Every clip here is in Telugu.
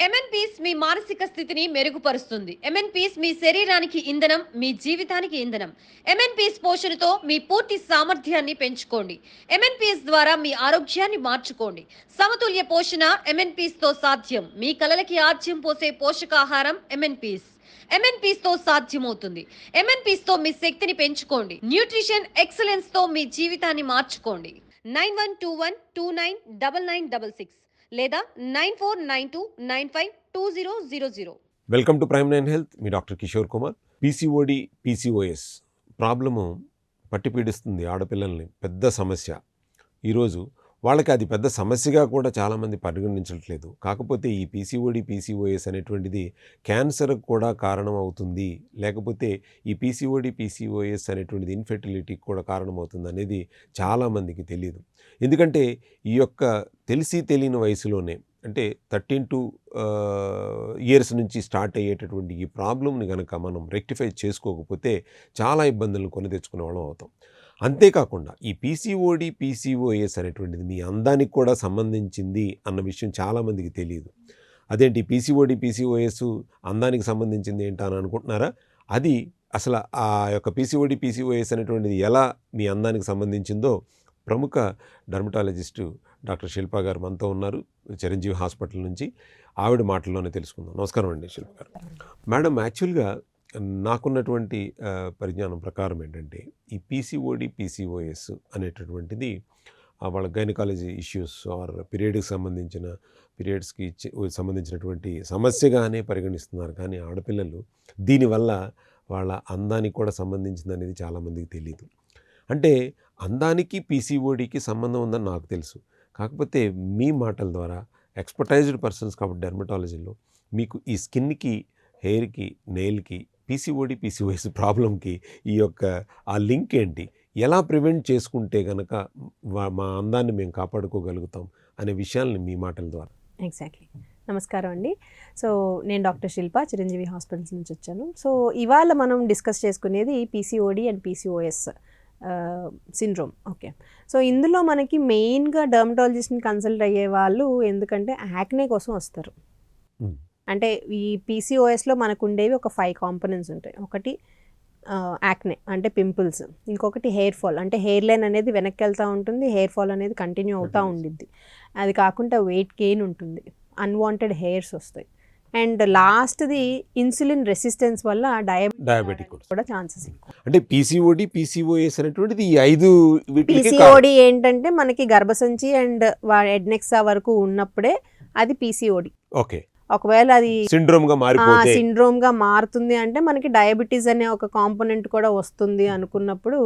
మానసిక స్థితిని మెరుగుపరుస్తుంది. ఎంఎన్పీస్ మీ శరీరానికి ఇంధనం మీ జీవితానికి ఇంధనం. ఎంఎన్పీస్ పోషణతో మీ పూర్తి సామర్థ్యాన్ని పెంచుకోండి. ఎంఎన్పీఎస్ ద్వారా మీ ఆరోగ్యాన్ని మార్చుకోండి. సమతుల్య పోషణ ఎంఎన్పీస్తో సాధ్యం. మీ కలలకి ఆజ్యం పోసే పోషకాహారం ఎంఎన్పీస్ ఎంఎన్పీస్తో సాధ్యమవుతుంది. ఎంఎన్పీస్తో మీ శక్తిని పెంచుకోండి. న్యూట్రిషన్ ఎక్సలెన్స్తో మీ జీవితాన్ని మార్చుకోండి. Nine one two one two nine double nine double six. లేదా nine four nine two nine five two zero zero zero. Welcome to Prime Nine Health me doctor Kishore Kumar. PCOD PCOS problem పట్టి పీడిస్తుంది ఆడపిల్లల్ని. పెద్ద సమస్య. ఈరోజు వాళ్ళకి అది పెద్ద సమస్యగా కూడా చాలామంది పరిగణించట్లేదు. కాకపోతే ఈ పీసీఓడి పీసీఓఎస్ అనేటువంటిది క్యాన్సర్ కూడా కారణం అవుతుంది. లేకపోతే ఈ పీసీఓడి పీసీఓఎస్ అనేటువంటిది ఇన్ఫెర్టిలిటీకి కూడా కారణమవుతుంది అనేది చాలామందికి తెలియదు ఎందుకంటే ఈ యొక్క తెలిసి తెలియని వయసులోనే అంటే థర్టీన్ టు ఇయర్స్ నుంచి స్టార్ట్ అయ్యేటటువంటి ఈ ప్రాబ్లమ్ని కనుక మనం రెక్టిఫై చేసుకోకపోతే చాలా ఇబ్బందులను కొని తెచ్చుకునే వాళ్ళం అవుతాం. అంతేకాకుండా ఈ పీసీఓడి పీసీఓఎస్ అనేటువంటిది మీ అందానికి కూడా సంబంధించింది అన్న విషయం చాలామందికి తెలియదు అదేంటి పీసీఓడి పీసీఓఎస్ అందానికి సంబంధించింది ఏంటా అని అనుకుంటున్నారా? అది అసలు ఆ యొక్క పీసీఓడి పీసీఓఎస్ అనేటువంటిది ఎలా మీ అందానికి సంబంధించిందో ప్రముఖ డర్మటాలజిస్టు డాక్టర్ శిల్పా గారు మనతో ఉన్నారు చిరంజీవి హాస్పిటల్ నుంచి. ఆవిడ మాటల్లోనే తెలుసుకుందాం. నమస్కారం అండి శిల్ప గారు. మేడం యాక్చువల్గా నాకున్నటువంటి పరిజ్ఞానం ప్రకారం ఏంటంటే ఈ పీసీఓడి పీసీఓఎస్ అనేటటువంటిది వాళ్ళ గైనకాలజీ ఇష్యూస్ ఆర్ పీరియడ్కి సంబంధించిన పీరియడ్స్కి ఇచ్చే- సంబంధించినటువంటి సమస్యగానే పరిగణిస్తున్నారు. కానీ ఆడపిల్లలు దీనివల్ల వాళ్ళ అందానికి కూడా సంబంధించింది అనేది చాలామందికి తెలియదు అంటే అందానికి పీసీఓడికి సంబంధం ఉందని నాకు తెలుసు. కాకపోతే మీ మాటల ద్వారా ఎక్స్పర్టైజ్డ్ పర్సన్స్ కాబట్టి డెర్మటాలజీలో మీకు ఈ స్కిన్కి హెయిర్కి నెయిల్కి పీసీఓడి పీసీఓఎస్ ప్రాబ్లంకి ఈ యొక్క ఆ లింక్ ఏంటి? ఎలా ప్రివెంట్ చేసుకుంటే గనక వా- మా అందాన్ని మేము కాపాడుకోగలుగుతాం అనే విషయాల్ని మీ మాటల ద్వారా. ఎగ్జాక్ట్లీ నమస్కారం అండి. సో నేను డాక్టర్ శిల్ప చిరంజీవి హాస్పిటల్స్ నుంచి వచ్చాను. సో ఇవాళ మనం డిస్కస్ చేసుకునేది PCOD and PCOS syndrome. Okay. So ఇందులో మనకి మెయిన్గా డర్మటాలజిస్ట్ని కన్సల్ట్ అయ్యే వాళ్ళు ఎందుకంటే యాక్నే కోసం వస్తారు. అంటే ఈ పీసీఓఎస్లో మనకు ఉండేవి ఒక ఫైవ్ కాంపనెంట్స్ ఉంటాయి. ఒకటి యాక్నే అంటే పింపుల్స్ ఇంకొకటి హెయిర్ ఫాల్ అంటే హెయిర్ లైన్ అనేది వెనక్కి వెళ్తూ ఉంటుంది హెయిర్ ఫాల్ అనేది కంటిన్యూ అవుతూ. ఉండిద్ది. అది కాకుండా వెయిట్ గెయిన్ ఉంటుంది. అన్వాంటెడ్ హెయిర్స్ వస్తాయి. అండ్ లాస్ట్ది ఇన్సులిన్ రెసిస్టెన్స్ వల్ల డయాబెటిక్ కూడా. ఛాన్సెస్ అంటే పీసీఓడి పీసీఓఎస్ అనేటువంటిది ఈ ఐదు పీసీఓడి ఏంటంటే మనకి గర్భసంచి అండ్ ఎడ్నెక్సా వరకు ఉన్నప్పుడే అది పీసీఓడి ఓకే. ఒకవేళ అది సిండ్రోమ్గా మారిపోతే. సిండ్రోమ్గా మారుతుంది అంటే మనకి డయాబెటీస్ అనే ఒక కాంపోనెంట్ కూడా వస్తుంది అనుకున్నప్పుడు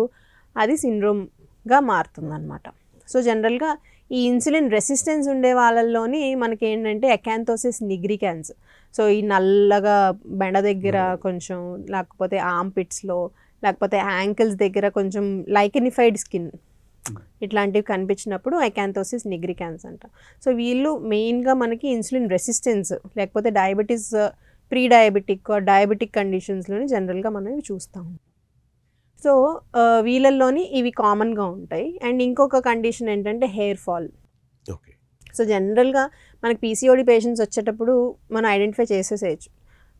అది సిండ్రోమ్గా మారుతుంది అనమాట సో జనరల్గా ఈ ఇన్సులిన్ రెసిస్టెన్స్ ఉండే వాళ్ళల్లోని మనకి ఏంటంటే ఎకాంతోసిస్ నిగ్రికాన్స్ సో ఈ నల్లగా బెండ దగ్గర కొంచెం లేకపోతే ఆమ్ పిట్స్లో లేకపోతే యాంకిల్స్ దగ్గర కొంచెం లైకెనిఫైడ్ స్కిన్ ఇట్లాంటివి కనిపించినప్పుడు ఎకాంతోసిస్ నిగ్రికాన్స్ అంట. సో వీళ్ళు మెయిన్గా మనకి ఇన్సులిన్ రెసిస్టెన్స్ లేకపోతే డయాబెటీస్ ప్రీ డయాబెటిక్ డయాబెటిక్ కండిషన్స్లోని జనరల్గా మనం ఇవి చూస్తాం. సో వీళ్ళల్లోని ఇవి కామన్గా ఉంటాయి. అండ్ ఇంకొక కండిషన్ ఏంటంటే హెయిర్ ఫాల్. ఓకే. సో జనరల్గా మనకి పీసీఓడి పేషెంట్స్ వచ్చేటప్పుడు మనం ఐడెంటిఫై చేసేసేయచ్చు.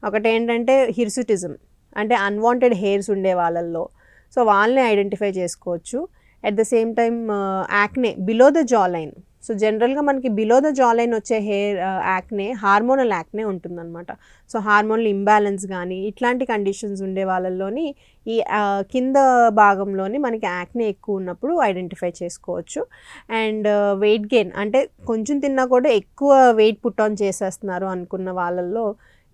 ఒకటి ఏంటంటే హిర్సుటిజం అంటే అన్వాంటెడ్ హెయిర్స్ ఉండే వాళ్ళల్లో. సో వాళ్ళని ఐడెంటిఫై చేసుకోవచ్చు. At the same time acne below the jaw line so జనరల్గా మనకి బిలో ద జా లైన్ వచ్చే హెయిర్ యాక్నే హార్మోనల్ యాక్నే ఉంటుందన్నమాట. సో హార్మోనల్ ఇంబ్యాలెన్స్ కానీ ఇట్లాంటి కండిషన్స్ ఉండే వాళ్ళల్లోని ఈ uh, కింద భాగంలోని మనకి యాక్నే ఎక్కువ ఉన్నప్పుడు ఐడెంటిఫై చేసుకోవచ్చు. అండ్ వెయిట్ గెయిన్ అంటే కొంచెం తిన్నా కూడా ఎక్కువ వెయిట్ పుట్ ఆన్ చేసేస్తున్నారు అనుకున్న వాళ్ళల్లో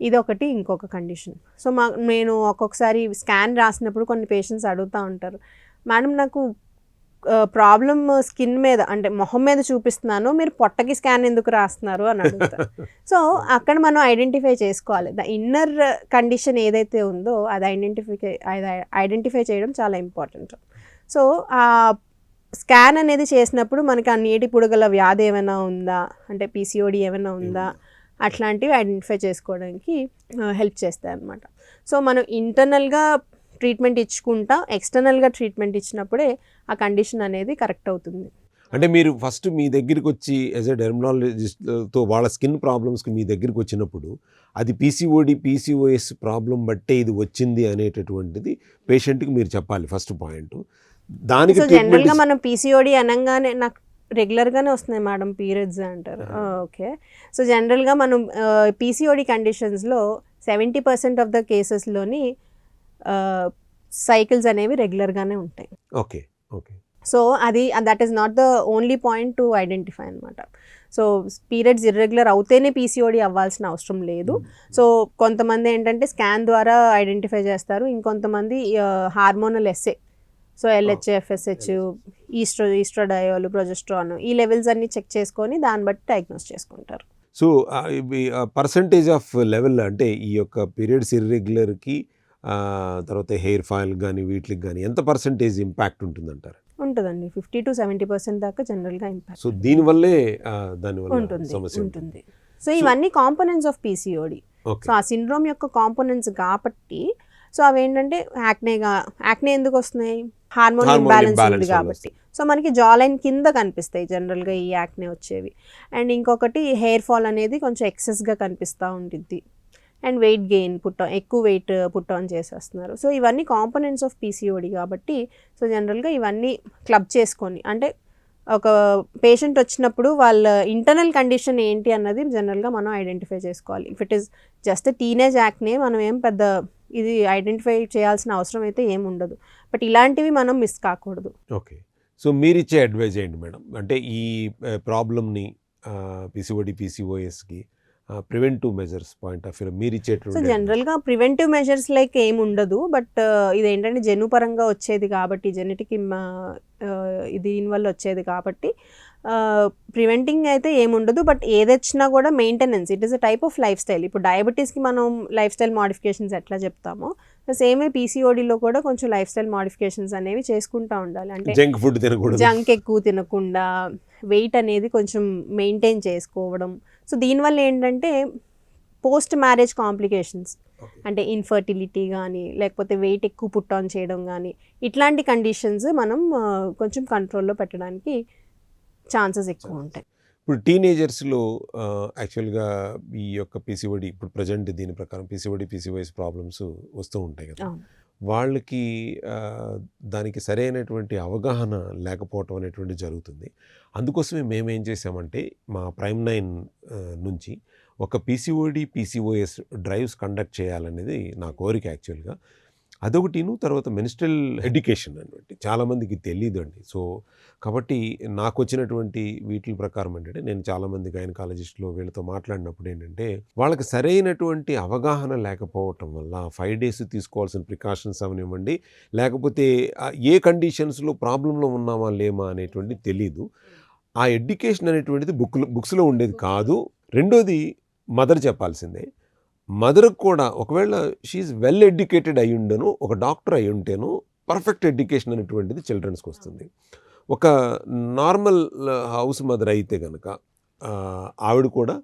ఇదొకటి ఇంకొక కండిషన్ సో మా నేను ఒక్కొక్కసారి స్కాన్ రాసినప్పుడు కొన్ని పేషెంట్స్ అడుగుతూ ఉంటారు. మేడం నాకు ప్రాబ్లమ్ స్కిన్ మీద అంటే మొహం మీద చూపిస్తున్నాను మీరు పొట్టకి స్కాన్ ఎందుకు రాస్తున్నారు అని అడుగుతారు సో అక్కడ మనం ఐడెంటిఫై చేసుకోవాలి. ద ఇన్నర్ కండిషన్ ఏదైతే ఉందో అది ఐడెంటిఫై అది ఐడెంటిఫై చేయడం చాలా ఇంపార్టెంట్. సో ఆ స్కాన్ అనేది చేసినప్పుడు మనకి ఆ నీటి పుడగల వ్యాధి ఏమైనా ఉందా? అంటే పీసీఓడి ఏమైనా ఉందా? అట్లాంటివి ఐడెంటిఫై చేసుకోవడానికి హెల్ప్ చేస్తాయి అన్నమాట సో మనం ఇంటర్నల్గా ట్రీట్మెంట్ ఇచ్చుకుంటా ఎక్స్టర్నల్గా ట్రీట్మెంట్ ఇచ్చినప్పుడే ఆ కండిషన్ అనేది కరెక్ట్ అవుతుంది. అంటే మీరు ఫస్ట్ మీ దగ్గరికి వచ్చి యాజ్ ఎ డెర్మనాలజిస్ట్తో వాళ్ళ స్కిన్ ప్రాబ్లమ్స్కి మీ దగ్గరికి వచ్చినప్పుడు అది పీసీఓడి పీసీఓఎస్ ప్రాబ్లం బట్టే ఇది వచ్చింది అనేటటువంటిది పేషెంట్కి మీరు చెప్పాలి ఫస్ట్ పాయింట్. దానికి సో జనరల్గా treatment మనం పీసీఓడి అనగానే నాకు రెగ్యులర్ గానే వస్తున్నాయి మేడం పీరియడ్స్ అంటారు. ఓకే. సో జనరల్గా మనం పీసీఓడి కండిషన్స్లో సెవెంటీ పర్సెంట్ ఆఫ్ ద కేసెస్లోని సైకిల్స్ అనేవి రెగ్యులర్ గానే ఉంటాయి. Okay okay. సో అది that is not the only point to identify అనమాట సో పీరియడ్స్ ఇర్రెగ్యులర్ అవుతేనే పీసీఓడి అవ్వాల్సిన అవసరం లేదు. సో కొంతమంది ఏంటంటే స్కాన్ ద్వారా ఐడెంటిఫై చేస్తారు. ఇంకొంతమంది hormonal SA so LHF SH estro estradiol progesterone ఈ లెవెల్స్ అన్ని చెక్ చేసుకొని దాన్ని బట్టి డయాగ్నోస్ చేసుకుంటారు. సో పర్సంటేజ్ ఆఫ్ లెవెల్ అంటే ఈ యొక్క పీరియడ్స్ ఇర్రెగ్యులర్కి తర్వాత హెయిర్ ఫాయిల్ కానీ వీటికి కానీ ఎంత పర్సంటేజ్ ఇంపాక్ట్ ఉంటుందంటారు? ఉంటుందండి. ఫిఫ్టీ టు సెవెంటీ పర్సెంట్ దాకా జనరల్గా ఇంపాక్ట్ సో దీనివల్లే దానివల్ల సమస్య ఉంటుంది. సో ఇవన్నీ కాంపోనెంట్స్ ఆఫ్ పీసీఓడి. సో ఆ సిండ్రోమ్ యొక్క కాంపోనెంట్స్ కాబట్టి సో అవి ఏంటంటే యాక్నేగా యాక్నే ఎందుకు వస్తున్నాయి? హార్మోన్ ఇంబ్యాలెన్స్ ఉంది కాబట్టి. సో మనకి జాలైన్ కింద కనిపిస్తాయి జనరల్గా ఈ యాక్నే వచ్చేవి. అండ్ ఇంకొకటి హెయిర్ ఫాల్ అనేది కొంచెం ఎక్సెస్గా కనిపిస్తూ ఉంటుంది అండ్ వెయిట్ గెయిన్ పుట్ట ఎక్కువ వెయిట్ పుట్ ఆన్ చేసేస్తున్నారు. సో ఇవన్నీ కాంపోనెంట్స్ ఆఫ్ పీసీఓడి కాబట్టి సో జనరల్గా ఇవన్నీ క్లబ్ చేసుకొని అంటే ఒక పేషెంట్ వచ్చినప్పుడు వాళ్ళ ఇంటర్నల్ కండిషన్ ఏంటి అన్నది జనరల్గా మనం ఐడెంటిఫై చేసుకోవాలి. If it is just teenage acne మనం ఏం పెద్ద ఇది ఐడెంటిఫై చేయాల్సిన అవసరం అయితే ఏం ఉండదు. బట్ ఇలాంటివి మనం మిస్ కాకూడదు. ఓకే సో మీరు ఇచ్చే అడ్వైజ్ ఏంటి మేడం? అంటే ఈ ప్రాబ్లమ్ని PCOD పీసీఓఎస్కి preventive measures point of view మీరు సో జనరల్గా ప్రివెంటివ్ మెజర్స్ లైక్ ఏం ఉండదు బట్ uh, ఇది ఏంటంటే జన్యుపరంగా వచ్చేది కాబట్టి జెనెటిక్ uh, uh, దీనివల్ల వచ్చేది కాబట్టి ప్రివెంటింగ్ అయితే ఏముండదు బట్ ఏది వచ్చినా కూడా maintenance it is a type of life style ఇప్పుడు డయాబెటీస్కి మనం లైఫ్ స్టైల్ మాడిఫికేషన్స్ ఎట్లా చెప్తామో సేమ్ పీసీఓడిలో కూడా కొంచెం లైఫ్ స్టైల్ మాడిఫికేషన్స్ అనేవి చేసుకుంటా ఉండాలి. అంటే జంక్ ఫుడ్ తినకూడదు. జంక్ ఎక్కువ తినకుండా వెయిట్ అనేది కొంచెం మెయింటైన్ చేసుకోవడం. సో దీనివల్ల ఏంటంటే పోస్ట్ మ్యారేజ్ కాంప్లికేషన్స్. అంటే ఇన్ఫర్టిలిటీ కానీ లేకపోతే వెయిట్ ఎక్కువ పుట్ ఆన్ చేయడం కానీ ఇట్లాంటి కండిషన్స్ మనం కొంచెం కంట్రోల్లో పెట్టడానికి ఛాన్సెస్ ఎక్కువ ఉంటాయి. ఇప్పుడు టీనేజర్స్లో యాక్చువల్గా ఈ యొక్క పీసీఓడి ఇప్పుడు ప్రజెంట్ దీని ప్రకారం పీసీఓడి పీసీఓఎస్ ప్రాబ్లమ్స్ వస్తూ ఉంటాయి కదా. వాళ్ళకి దానికి సరైనటువంటి అవగాహన లేకపోవటం అనేటువంటి జరుగుతుంది. అందుకోసమే మేము ఏం చేసామంటే మా ప్రైమ్ నైన్ నుంచి ఒక పీసీఓడి పీసీఓఎస్ డ్రైవ్స్ కండక్ట్ చేయాలనేది నా కోరిక యాక్చువల్గా. అదొకటిను తర్వాత మినిస్ట్రల్ ఎడ్యుకేషన్ అనమాట చాలామందికి తెలియదు అండి సో కాబట్టి నాకు వచ్చినటువంటి వీటి ప్రకారం ఏంటంటే నేను చాలామంది గైనకాలజిస్టులు వీళ్ళతో మాట్లాడినప్పుడు ఏంటంటే వాళ్ళకి సరైనటువంటి అవగాహన లేకపోవటం వల్ల ఫైవ్ డేస్ తీసుకోవాల్సిన ప్రికాషన్స్ అవనివ్వండి లేకపోతే ఏ కండిషన్స్లో ప్రాబ్లంలో ఉన్నామా లేమా అనేటువంటి తెలీదు. ఆ ఎడ్యుకేషన్ అనేటువంటిది బుక్ బుక్స్లో ఉండేది కాదు. రెండోది మదర్ చెప్పాల్సిందే. మదర్కి కూడా ఒకవేళ షీఈ్ వెల్ ఎడ్యుకేటెడ్ అయి ఉండను ఒక డాక్టర్ అయి ఉంటేను పర్ఫెక్ట్ ఎడ్యుకేషన్ అనేటువంటిది చిల్డ్రన్స్కి వస్తుంది. ఒక నార్మల్ హౌస్ మదర్ అయితే కనుక ఆవిడ కూడా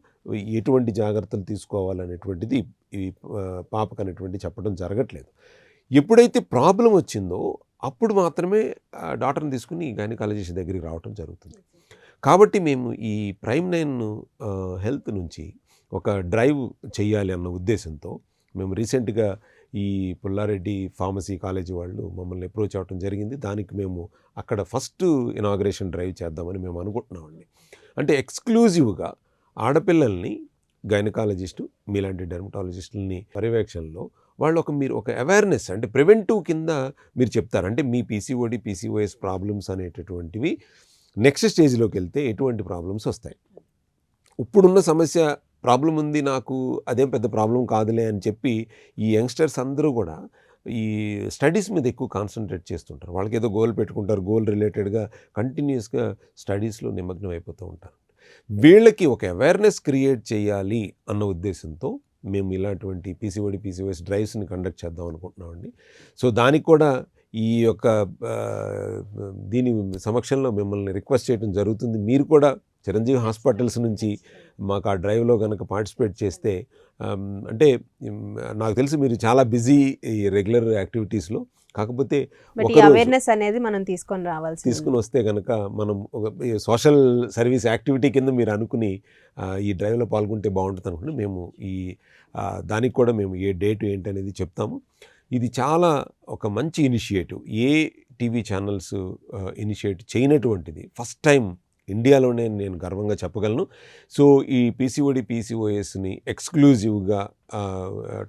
ఎటువంటి జాగ్రత్తలు తీసుకోవాలనేటువంటిది ఈ పాపకు అనేటువంటి చెప్పడం జరగట్లేదు. ఎప్పుడైతే ప్రాబ్లం వచ్చిందో అప్పుడు మాత్రమే డాక్టర్ని తీసుకుని గైనకాలజిస్ట్ దగ్గరికి రావటం జరుగుతుంది. కాబట్టి మేము ఈ ప్రైమ్ నైన్ హెల్త్ నుంచి ఒక డ్రైవ్ చేయాలి అన్న ఉద్దేశంతో మేము రీసెంట్గా ఈ పుల్లారెడ్డి ఫార్మసీ కాలేజీ వాళ్ళు మమ్మల్ని అప్రోచ్ అవ్వటం జరిగింది. దానికి మేము అక్కడ ఫస్ట్ ఇనాగ్రేషన్ డ్రైవ్ చేద్దామని మేము అనుకుంటున్నామండి. అంటే ఎక్స్క్లూజివ్గా ఆడపిల్లల్ని గైనకాలజిస్టు మీలాంటి డెర్మటాలజిస్టులని పర్యవేక్షణలో వాళ్ళు ఒక మీరు ఒక అవేర్నెస్ అంటే ప్రివెంటివ్ కింద మీరు చెప్తారు. అంటే మీ పీసీఓడి పీసీఓఎస్ ప్రాబ్లమ్స్ అనేటటువంటివి నెక్స్ట్ స్టేజ్లోకి వెళ్తే ఎటువంటి ప్రాబ్లమ్స్ వస్తాయి. ఇప్పుడున్న సమస్య ప్రాబ్లం ఉంది నాకు అదేం పెద్ద ప్రాబ్లం కాదులే అని చెప్పి ఈ యంగ్స్టర్స్ అందరూ కూడా ఈ స్టడీస్ మీద ఎక్కువ కాన్సన్ట్రేట్ చేస్తుంటారు. వాళ్ళకి ఏదో గోల్ పెట్టుకుంటారు గోల్ రిలేటెడ్గా కంటిన్యూస్గా స్టడీస్లో నిమగ్నం అయిపోతూ ఉంటారు. వీళ్ళకి ఒక అవేర్నెస్ క్రియేట్ చేయాలి అన్న ఉద్దేశంతో మేము ఇలాంటివంటి పీసీఓడి పీసీఓఎస్ డ్రైవ్స్ని కండక్ట్ చేద్దాం అనుకుంటున్నామండి సో దానికి కూడా ఈ యొక్క దీని సమక్షంలో మిమ్మల్ని రిక్వెస్ట్ చేయడం జరుగుతుంది. మీరు కూడా చిరంజీవి హాస్పిటల్స్ నుంచి మాకు ఆ డ్రైవ్లో కనుక పార్టిసిపేట్ చేస్తే అంటే నాకు తెలిసి మీరు చాలా బిజీ ఈ రెగ్యులర్ యాక్టివిటీస్లో. కాకపోతే అవేర్నెస్ అనేది మనం తీసుకొని రావాల్సి తీసుకుని వస్తే కనుక మనం ఒక సోషల్ సర్వీస్ యాక్టివిటీ కింద మీరు అనుకుని ఈ డ్రైవ్లో పాల్గొంటే బాగుంటుంది అనుకుని మేము ఈ దానికి కూడా మేము ఏ డేట్ ఏంటి అనేది చెప్తాము. ఇది చాలా ఒక మంచి ఇనిషియేటివ్. ఏ టీవీ ఛానల్స్ ఇనిషియేట్ చేయనటువంటిది. ఫస్ట్ టైం ఇండియాలోనే నేను గర్వంగా చెప్పగలను. సో ఈ పీసీఓడి పీసీఓఎస్ని ఎక్స్క్లూజివ్గా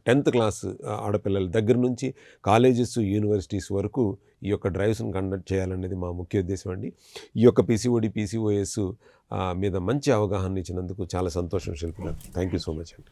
టెన్త్ క్లాస్ ఆడపిల్లల దగ్గర నుంచి కాలేజెస్ యూనివర్సిటీస్ వరకు ఈ యొక్క డ్రైవ్స్ని కండక్ట్ చేయాలనేది మా ముఖ్య ఉద్దేశం అండి. ఈ యొక్క పీసీఓడి పీసీఓఎస్ మీద మంచి అవగాహన ఇచ్చినందుకు చాలా సంతోషం శిల్పి థ్యాంక్ యూ సో మచ్ అండి.